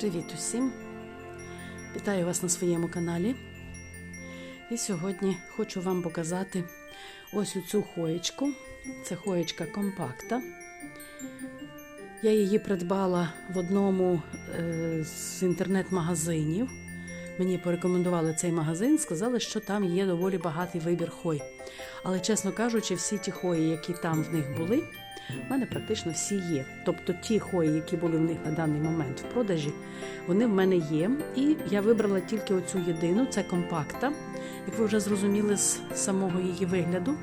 Привіт усім! Вітаю вас на своєму каналі. І сьогодні хочу вам показати ось цю хоєчку. Це хоєчка компакта. Я її придбала в одному е, з інтернет-магазинів. Мені порекомендували цей магазин, сказали, що там є доволі багатий вибір хой. Але, чесно кажучи, всі ті хої, які там в них були, в мене практично всі є. Тобто ті хої, які були в них на даний момент в продажі, вони в мене є. І я вибрала тільки оцю єдину, це компакта, як ви вже зрозуміли з самого її вигляду.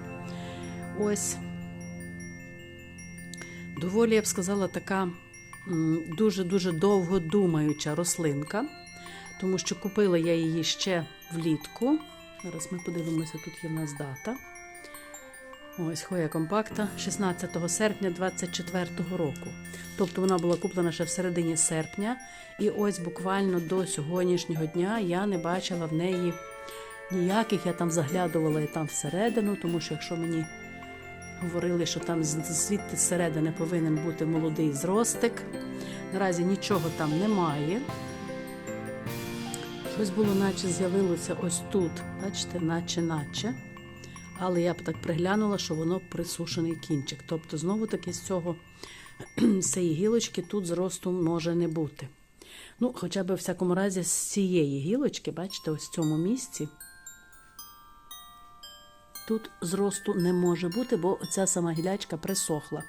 Ось доволі, я б сказала, така дуже-дуже довго думаюча рослинка, тому що купила я її ще влітку. Зараз ми подивимося, тут є в нас дата. Ось хоя компакта 16 серпня 24 року. Тобто вона була куплена ще в середині серпня, і ось буквально до сьогоднішнього дня я не бачила в неї ніяких. Я там заглядувала і там всередину, тому що якщо мені говорили, що там звідти зсередини повинен бути молодий зростик, наразі нічого там немає. Щось було, наче з'явилося ось тут, бачите, наче, наче. Але я б так приглянула, що воно присушений кінчик. Тобто, знову таки з цього з цієї гілочки тут зросту може не бути. Ну, хоча б в всякому разі з цієї гілочки, бачите, ось в цьому місці. Тут зросту не може бути, бо ця сама гілячка присохла.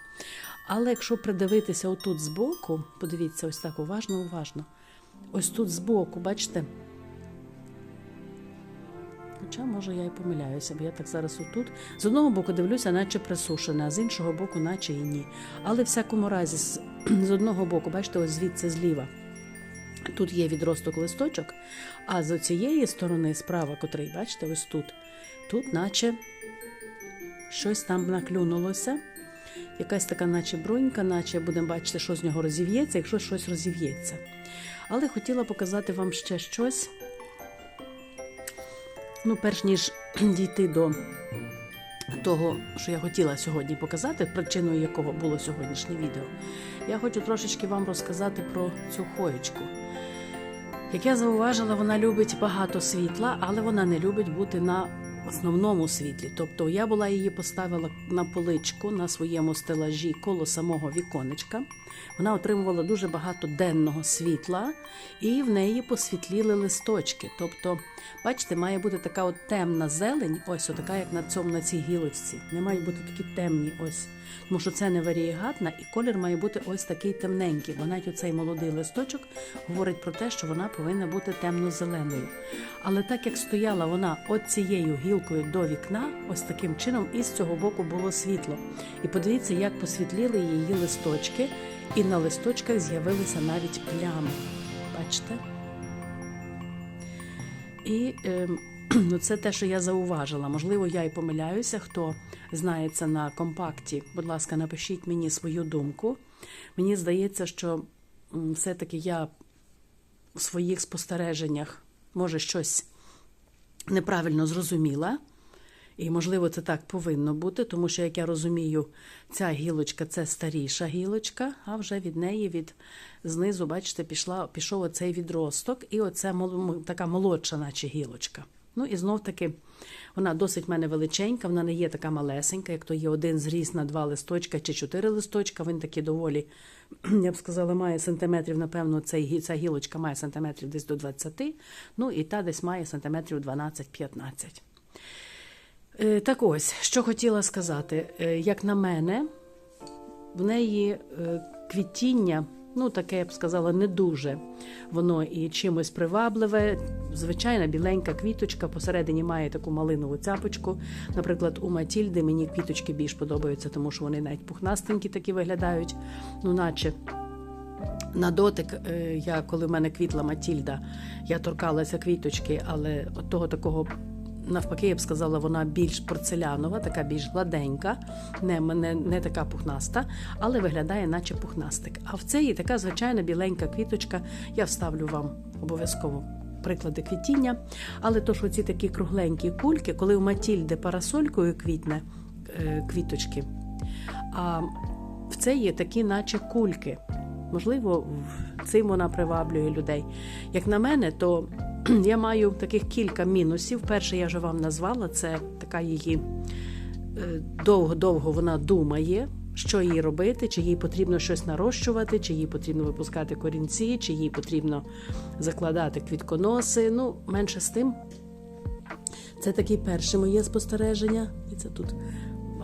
Але якщо придивитися отут збоку, подивіться ось так уважно, уважно. Ось тут збоку, бачите, Хоча, може, я і помиляюся, бо я так зараз отут. З одного боку дивлюся, наче присушене, а з іншого боку, наче і ні. Але всякому разі, з, з одного боку, бачите, ось звідси зліва. Тут є відросток листочок, а з цієї сторони, справа, котрий, бачите, ось тут, тут, наче щось там наклюнулося. Якась така, наче брунька, наче будемо бачити, що з нього розів'ється, якщо щось розів'ється. Але хотіла показати вам ще щось. Ну, перш ніж дійти до того, що я хотіла сьогодні показати, причиною якого було сьогоднішнє відео, я хочу трошечки вам розказати про цю хоєчку. Як я зауважила, вона любить багато світла, але вона не любить бути на основному світлі. Тобто я була її поставила на поличку на своєму стелажі коло самого віконечка. Вона отримувала дуже багато денного світла, і в неї посвітліли листочки. Тобто, бачите, має бути така от темна зелень, ось така, як на цьому на цій гілочці. Не мають бути такі темні, ось. Тому що це не варієгатна, і колір має бути ось такий темненький. Бо навіть оцей молодий листочок говорить про те, що вона повинна бути темно-зеленою. Але так як стояла вона от цією гілкою до вікна, ось таким чином, і з цього боку було світло. І подивіться, як посвітліли її листочки, і на листочках з'явилися навіть плями. Бачите? І е, це те, що я зауважила. Можливо, я і помиляюся. Хто знається на компакті, будь ласка, напишіть мені свою думку. Мені здається, що все-таки я у своїх спостереженнях може щось неправильно зрозуміла. І, можливо, це так повинно бути, тому що, як я розумію, ця гілочка це старіша гілочка, а вже від неї від знизу, бачите, пішла, пішов оцей відросток, і оце така молодша, наче гілочка. Ну і знов таки вона досить в мене величенька, вона не є така малесенька, як то є один зріс на два листочка чи чотири листочка. Він такий доволі, я б сказала, має сантиметрів, напевно, цей, ця гілочка має сантиметрів десь до 20, ну і та десь має сантиметрів 12-15. Е, Так ось, що хотіла сказати, Е, як на мене, в неї е, квітіння, ну таке я б сказала, не дуже. Воно і чимось привабливе. Звичайна біленька квіточка, посередині має таку малинову цяпочку. Наприклад, у Матільди мені квіточки більш подобаються, тому що вони навіть пухнастенькі такі виглядають, ну наче. На дотик, е, я коли в мене квітла Матільда, я торкалася квіточки, але от того такого навпаки, я б сказала, вона більш порцелянова, така більш гладенька, не, не, не така пухнаста, але виглядає, наче пухнастик. А в цій така звичайна біленька квіточка. Я вставлю вам обов'язково приклади квітіння. Але то, що ці такі кругленькі кульки, коли у Матільди парасолькою квітне е, квіточки, а в це є такі, наче кульки. Можливо, цим вона приваблює людей. Як на мене, то я маю таких кілька мінусів. Перше, я вже вам назвала, це така її е, довго-довго вона думає, що їй робити, чи їй потрібно щось нарощувати, чи їй потрібно випускати корінці, чи їй потрібно закладати квітконоси. Ну, менше з тим. Це таке перше моє спостереження. І це тут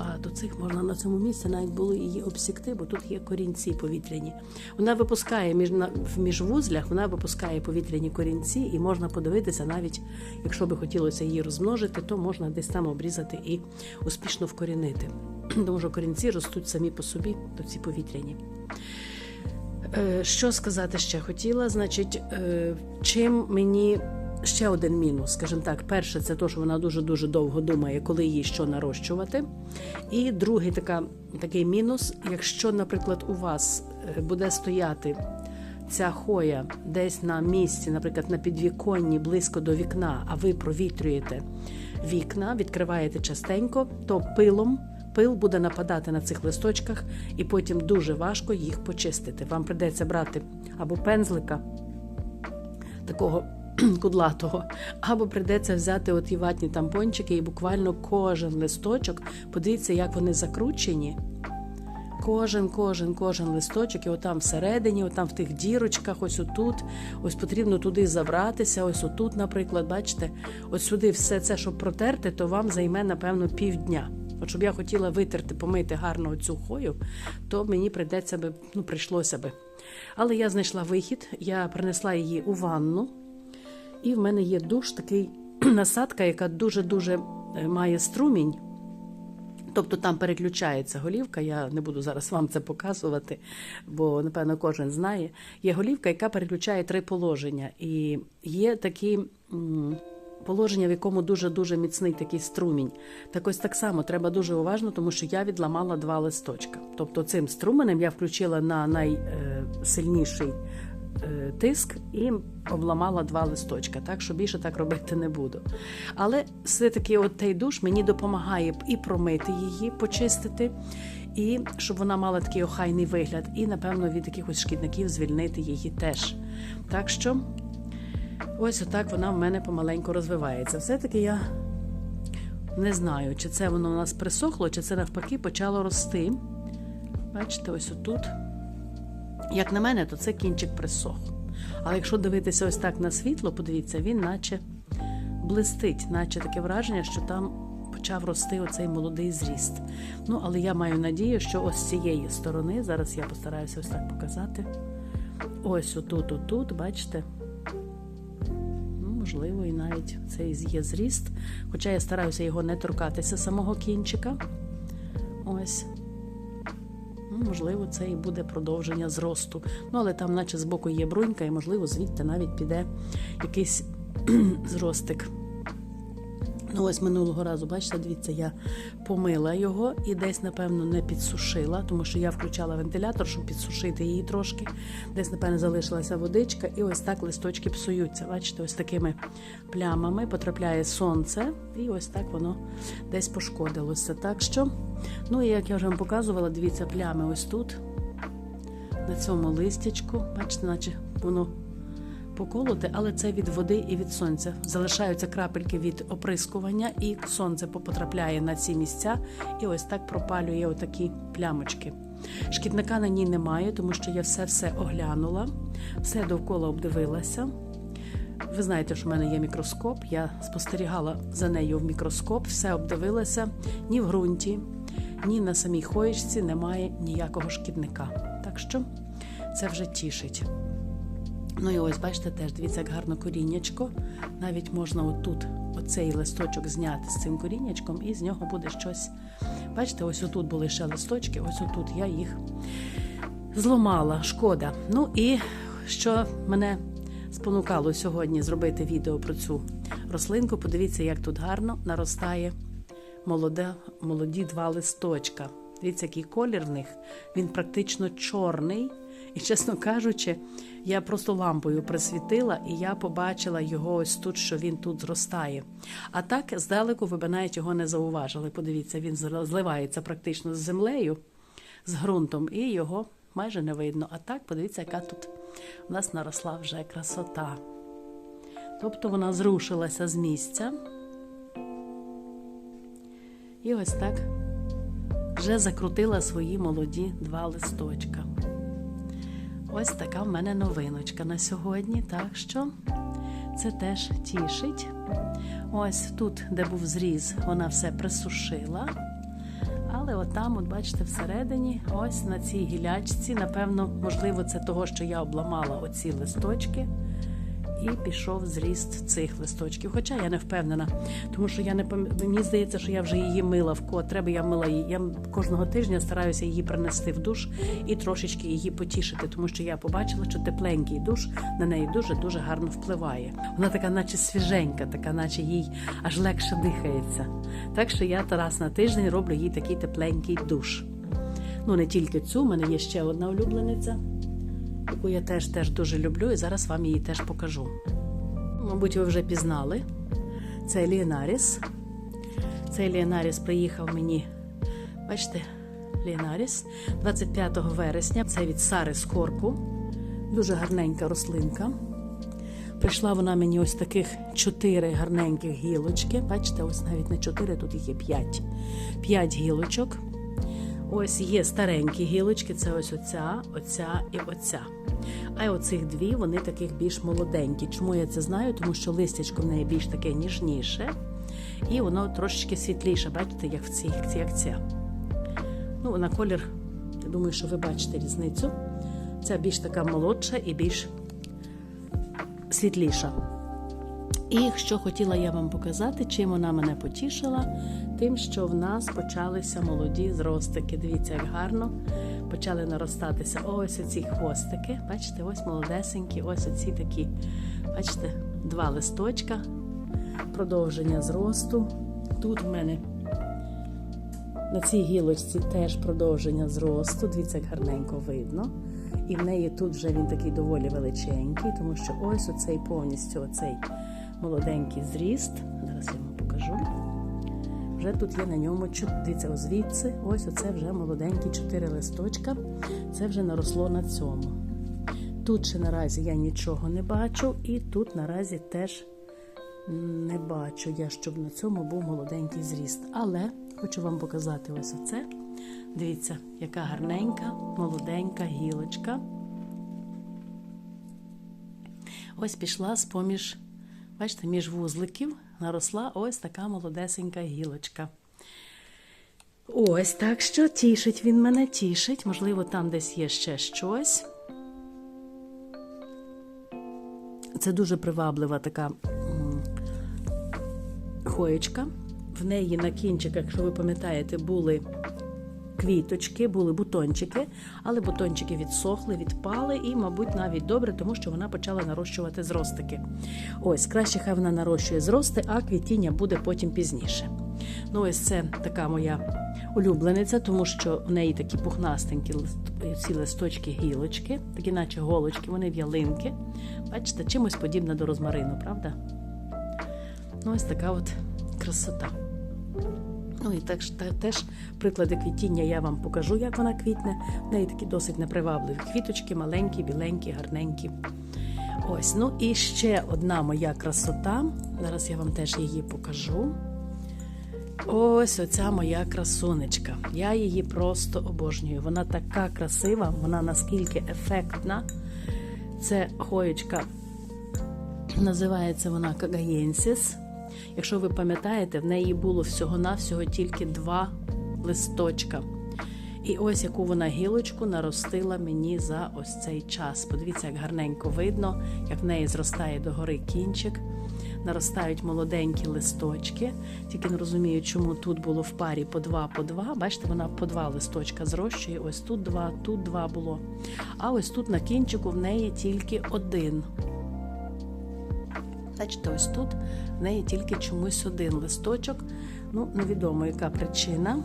багато цих можна на цьому місці навіть було її обсікти, бо тут є корінці повітряні. Вона випускає між в міжвузлях, вона випускає повітряні корінці, і можна подивитися, навіть якщо би хотілося її розмножити, то можна десь там обрізати і успішно вкорінити. Тому що корінці ростуть самі по собі, то ці повітряні. Е, Що сказати ще хотіла? Значить, е, чим мені ще один мінус, скажімо так, перше, це те, що вона дуже дуже довго думає, коли їй що нарощувати. І другий така, такий мінус, якщо, наприклад, у вас е, буде стояти ця хоя десь на місці, наприклад, на підвіконні близько до вікна, а ви провітрюєте вікна, відкриваєте частенько, то пилом. Пил буде нападати на цих листочках, і потім дуже важко їх почистити. Вам придеться брати або пензлика такого кудлатого, або придеться взяти оті ватні тампончики і буквально кожен листочок, подивіться, як вони закручені. Кожен, кожен, кожен листочок, і отам всередині, отам в тих дірочках, ось отут, ось потрібно туди забратися, ось отут, наприклад, бачите, ось сюди все це, щоб протерти, то вам займе, напевно, півдня. От щоб я хотіла витерти, помити гарно цю хою, то мені прийдеться би, ну, прийшлося би. Але я знайшла вихід, я принесла її у ванну, і в мене є душ, такий насадка, яка дуже-дуже е, має струмінь. Тобто там переключається голівка, я не буду зараз вам це показувати, бо напевно кожен знає. Є голівка, яка переключає три положення. І є такі положення, в якому дуже-дуже міцний такий струмінь. Так ось так само треба дуже уважно, тому що я відламала два листочка. Тобто цим струменем я включила на найсильніший е, тиск і обламала два листочка, так що більше так робити не буду. Але все-таки от той душ мені допомагає і промити її, почистити, і щоб вона мала такий охайний вигляд, і, напевно, від якихось шкідників звільнити її теж. Так що ось отак вона в мене помаленьку розвивається. Все-таки я не знаю, чи це воно у нас присохло, чи це навпаки почало рости. Бачите, ось отут. Як на мене, то це кінчик присох. Але якщо дивитися ось так на світло, подивіться, він наче блистить, наче таке враження, що там почав рости оцей молодий зріст. Ну, але я маю надію, що ось з цієї сторони, зараз я постараюся ось так показати. Ось отут, отут, бачите. Ну, можливо, і навіть цей є зріст. Хоча я стараюся його не торкатися самого кінчика. Ось. Можливо, це і буде продовження зросту. Ну, але там, наче збоку є брунька, і, можливо, звідти навіть піде якийсь зростик. Ну, ось минулого разу, бачите, дивіться, я помила його і десь, напевно, не підсушила, тому що я включала вентилятор, щоб підсушити її трошки. Десь, напевно, залишилася водичка, і ось так листочки псуються. Бачите, ось такими плямами потрапляє сонце, і ось так воно десь пошкодилося. Так що, ну і як я вже вам показувала, дивіться, плями ось тут, на цьому листячку, бачите, наче воно поколоте, але це від води і від сонця. Залишаються крапельки від оприскування, і сонце потрапляє на ці місця, і ось так пропалює отакі плямочки. Шкідника на ній немає, тому що я все-все оглянула, все довкола обдивилася. Ви знаєте, що в мене є мікроскоп. Я спостерігала за нею в мікроскоп, все обдивилася ні в ґрунті, ні на самій хоєчці немає ніякого шкідника. Так що це вже тішить. Ну і ось, бачите, теж дивіться, як гарно коріннячко. Навіть можна отут оцей листочок зняти з цим коріннячком, і з нього буде щось. Бачите, ось отут були ще листочки, ось отут я їх зламала. Шкода. Ну і що мене спонукало сьогодні зробити відео про цю рослинку. Подивіться, як тут гарно наростає молоде, молоді два листочка. Дивіться, який колір в них. Він практично чорний. І, чесно кажучи, я просто лампою присвітила, і я побачила його ось тут, що він тут зростає. А так, здалеку, ви б навіть його не зауважили. Подивіться, він зливається практично з землею, з ґрунтом, і його майже не видно. А так, подивіться, яка тут у нас наросла вже красота. Тобто вона зрушилася з місця. І ось так вже закрутила свої молоді два листочка. Ось така в мене новиночка на сьогодні, так що це теж тішить. Ось тут, де був зріз, вона все присушила. Але отам, от бачите, всередині, ось на цій гілячці, напевно, можливо, це того, що я обламала оці листочки і пішов зріст цих листочків. Хоча я не впевнена, тому що я не пам... мені здається, що я вже її мила вкотре, бо я мила її. Я кожного тижня стараюся її принести в душ і трошечки її потішити, тому що я побачила, що тепленький душ на неї дуже дуже гарно впливає. Вона така, наче свіженька, така, наче їй аж легше дихається. Так що я раз на тиждень роблю їй такий тепленький душ. Ну не тільки цю, у мене є ще одна улюблениця яку я теж теж дуже люблю, і зараз вам її теж покажу. Мабуть, ви вже пізнали. Це Ліонаріс. Цей Ліонаріс приїхав мені, бачите, Ліонаріс 25 вересня. Це від Сари Скорку. Дуже гарненька рослинка. Прийшла вона мені ось таких чотири гарненьких гілочки. Бачите, ось навіть не чотири, тут їх є п'ять. П'ять гілочок. Ось є старенькі гілочки, це ось оця, оця і оця. А оцих дві вони таких більш молоденькі. Чому я це знаю? Тому що листячко в неї більш таке ніжніше, і воно трошечки світліше, бачите, як в цій, як ця. Ну, на колір, я думаю, що ви бачите різницю. Ця більш така молодша і більш світліша. І що хотіла я вам показати, чим вона мене потішила, тим, що в нас почалися молоді зростики. Дивіться, як гарно почали наростатися ось оці хвостики. Бачите, ось молодесенькі, ось оці такі, бачите, два листочка, продовження зросту. Тут в мене на цій гілочці теж продовження зросту. Дивіться, як гарненько видно. І в неї тут вже він такий доволі величенький, тому що ось оцей повністю оцей молоденький зріст. Зараз я вам покажу. Вже тут є на ньому дивіться, звідси, ось оце вже молоденькі чотири листочка. Це вже наросло на цьому. Тут ще наразі я нічого не бачу, і тут наразі теж не бачу я, щоб на цьому був молоденький зріст. Але хочу вам показати ось оце. Дивіться, яка гарненька, молоденька гілочка. Ось пішла з поміж, бачите, між вузликів наросла ось така молодесенька гілочка. Ось так що тішить він мене тішить. Можливо, там десь є ще щось. Це дуже приваблива така хоєчка. В неї на кінчиках, якщо ви пам'ятаєте, були квіточки, були бутончики, але бутончики відсохли, відпали, і, мабуть, навіть добре, тому що вона почала нарощувати зростики. Ось, краще хай вона нарощує зрости, а квітіння буде потім пізніше. Ну, ось це така моя улюблениця, тому що в неї такі пухнастенькі ці листочки, гілочки, такі, наче голочки, вони в'ялинки. Бачите, чимось подібна до розмарину, правда? Ну, ось така от красота. Ну і так, теж приклади квітіння я вам покажу, як вона квітне. В неї такі досить непривабливі квіточки, маленькі, біленькі, гарненькі. Ось, ну і ще одна моя красота. Зараз я вам теж її покажу. Ось оця моя красунечка. Я її просто обожнюю. Вона така красива, вона наскільки ефектна. Це хоєчка, називається вона Кагаєнсіс. Якщо ви пам'ятаєте, в неї було всього-навсього тільки два листочка. І ось яку вона гілочку наростила мені за ось цей час. Подивіться, як гарненько видно, як в неї зростає догори кінчик. Наростають молоденькі листочки, тільки не розумію, чому тут було в парі по два, по два. Бачите, вона по два листочка зрощує. Ось тут два, тут два було. А ось тут на кінчику в неї тільки один. Бачите, ось тут в неї тільки чомусь один листочок. Ну, невідомо, яка причина.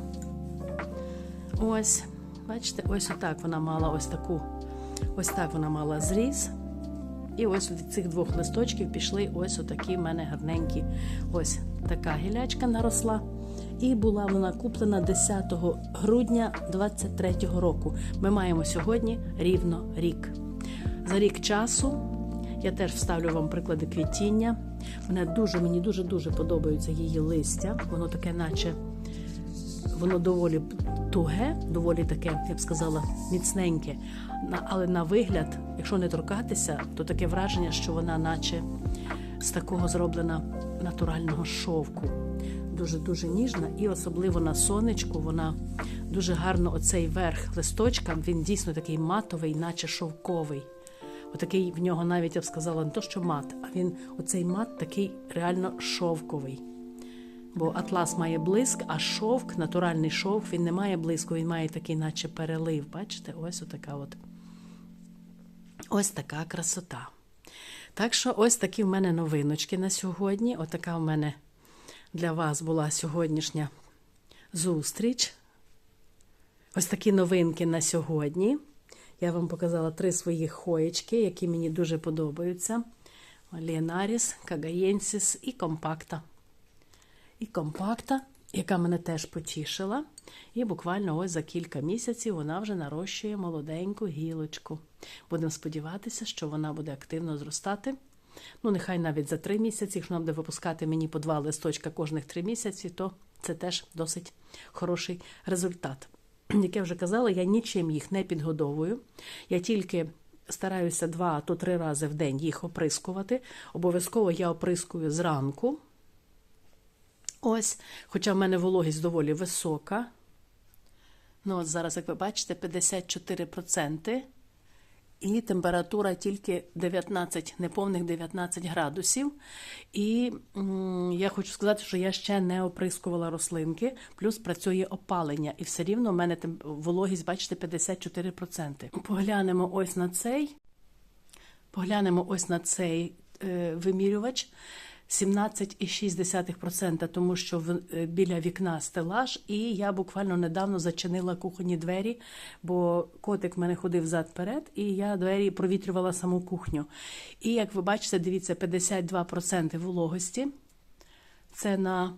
Ось, бачите, ось отак вона мала ось таку Ось так вона мала зріз. І ось від цих двох листочків пішли ось отакі в мене гарненькі. Ось така гілячка наросла. І була вона куплена 10 грудня 23-го року. Ми маємо сьогодні рівно рік. За рік часу я теж вставлю вам приклади квітіння. Мене дуже, мені дуже дуже подобаються її листя. Воно таке, наче воно доволі туге, доволі таке, я б сказала, міцненьке. Але на вигляд, якщо не торкатися, то таке враження, що вона, наче з такого зроблена натурального шовку. Дуже дуже ніжна, і особливо на сонечку вона дуже гарно. Оцей верх листочка, він дійсно такий матовий, наче шовковий. Отакий в нього навіть я б сказала не то, що мат, а він оцей мат такий реально шовковий. Бо атлас має блиск, а шовк, натуральний шовк, він не має блиску, він має такий, наче перелив. Бачите, ось отака от. Ось така красота. Так що ось такі в мене новиночки на сьогодні. Отака в мене для вас була сьогоднішня зустріч. Ось такі новинки на сьогодні. Я вам показала три свої хоєчки, які мені дуже подобаються: Ліонаріс, Кагаєнсіс і компакта. І компакта, яка мене теж потішила. І буквально ось за кілька місяців вона вже нарощує молоденьку гілочку. Будемо сподіватися, що вона буде активно зростати. Ну, нехай навіть за три місяці, якщо вона буде випускати мені по два листочка кожних три місяці, то це теж досить хороший результат. Як я вже казала, я нічим їх не підгодовую. Я тільки стараюся два, то три рази в день їх оприскувати. Обов'язково я оприскую зранку. Ось, хоча в мене вологість доволі висока. Ну, от зараз, як ви бачите, 54%. І температура тільки 19, неповних 19 градусів. І я хочу сказати, що я ще не оприскувала рослинки, плюс працює опалення. І все рівно в мене вологість, бачите, 54%. Поглянемо ось на цей. Поглянемо ось на цей е, вимірювач. 17,6%, тому що в, е, біля вікна стелаж, і я буквально недавно зачинила кухонні двері, бо котик мене ходив зад-перед, і я двері провітрювала саму кухню. І як ви бачите, дивіться, 52% вологості. Це на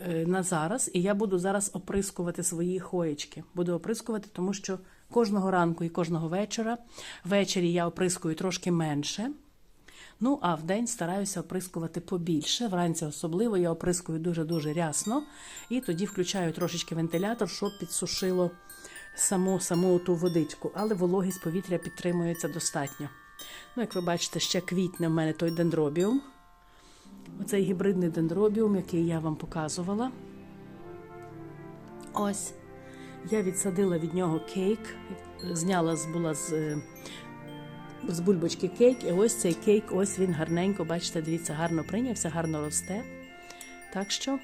е, на зараз, і я буду зараз оприскувати свої хоєчки. Буду оприскувати, тому що кожного ранку і кожного вечора. Ввечері я оприскую трошки менше. Ну, а в день стараюся оприскувати побільше. Вранці особливо я оприскую дуже-дуже рясно. І тоді включаю трошечки вентилятор, щоб підсушило саму, саму ту водичку. Але вологість повітря підтримується достатньо. Ну, як ви бачите, ще квітне в мене той дендробіум. Оцей гібридний дендробіум, який я вам показувала. Ось. Я відсадила від нього кейк, зняла була з, е, з бульбочки кейк, і ось цей кейк, ось він гарненько, бачите, дивіться, гарно прийнявся, гарно росте. Так що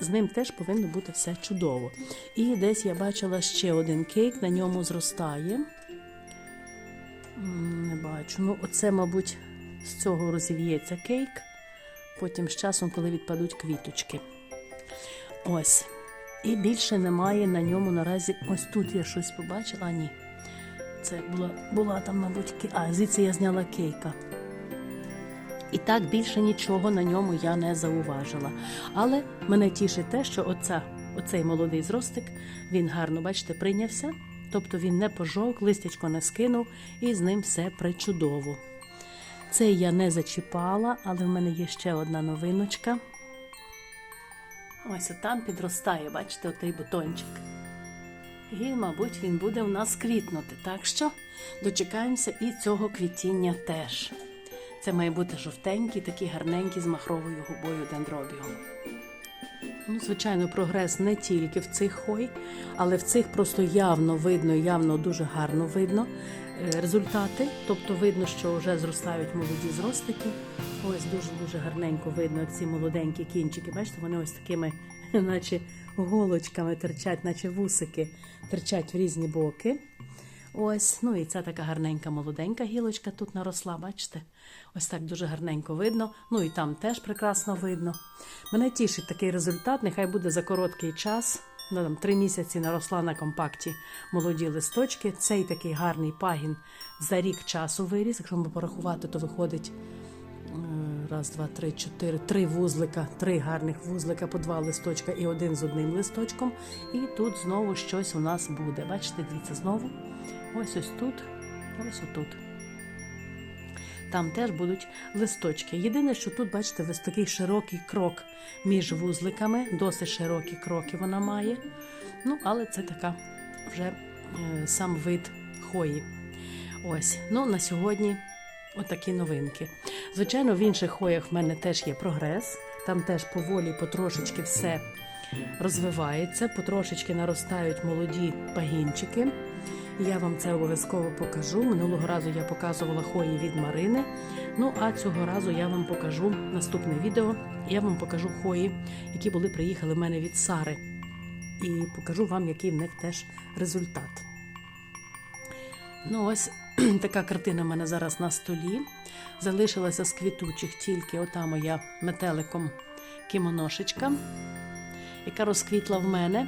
з ним теж повинно бути все чудово. І десь я бачила ще один кейк, на ньому зростає. Не бачу. Ну, оце, мабуть, з цього розів'ється кейк. Потім з часом, коли відпадуть квіточки. Ось. І більше немає на ньому наразі. Ось тут я щось побачила. Ні. Це була, була там, мабуть, ке- а звідси я зняла кейка. І так більше нічого на ньому я не зауважила. Але мене тішить те, що оця, оцей молодий зростик, він гарно, бачите, прийнявся. Тобто він не пожовк, листячко не скинув, і з ним все причудово. Цей я не зачіпала, але в мене є ще одна новиночка. Ось там підростає, бачите, отей бутончик. І, мабуть, він буде в нас квітнути. Так що дочекаємося і цього квітіння теж. Це має бути жовтенький, такий гарненький з махровою губою дендробіум. Ну, звичайно, прогрес не тільки в цих хой, але в цих просто явно видно, явно дуже гарно видно е, результати. Тобто видно, що вже зростають молоді зростики. Ось дуже-дуже гарненько видно ці молоденькі кінчики. Бачите, вони ось такими, наче голочками терчать, наче вусики, терчать в різні боки. Ось, ну і ця така гарненька молоденька гілочка тут наросла, бачите? Ось так дуже гарненько видно. Ну і там теж прекрасно видно. Мене тішить такий результат, нехай буде за короткий час. ну, там, три місяці наросла на компакті молоді листочки. Цей такий гарний пагін за рік часу виріс. Якщо ми порахувати, то виходить раз, два, три, чотири, три вузлика, три гарних вузлика по два листочка і один з одним листочком. І тут знову щось у нас буде. Бачите, дивіться, знову. Ось ось тут, ось отут. Там теж будуть листочки. Єдине, що тут, бачите, ось такий широкий крок між вузликами, досить широкі кроки вона має. Ну, але це така вже е, сам вид хої. Ось, ну на сьогодні отакі новинки. Звичайно, в інших хоях в мене теж є прогрес. Там теж поволі, потрошечки все розвивається, потрошечки наростають молоді пагінчики. Я вам це обов'язково покажу. Минулого разу я показувала хої від Марини. Ну а цього разу я вам покажу наступне відео. Я вам покажу хої, які були приїхали в мене від Сари. І покажу вам, який в них теж результат. Ну, ось така картина в мене зараз на столі. Залишилася з квітучих тільки ота моя метеликом кімоношечка, яка розквітла в мене.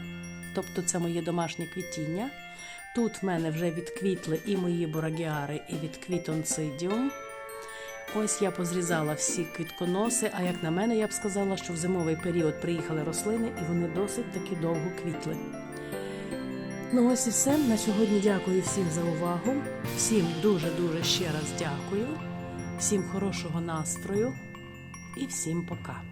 Тобто це моє домашнє квітіння. Тут в мене вже відквітли і мої бурагіари, і відквіт онцидіум. Ось я позрізала всі квітконоси, а як на мене, я б сказала, що в зимовий період приїхали рослини і вони досить таки довго квітли. Ну ось і все. На сьогодні дякую всім за увагу. Всім дуже-дуже ще раз дякую. Всім хорошого настрою і всім пока.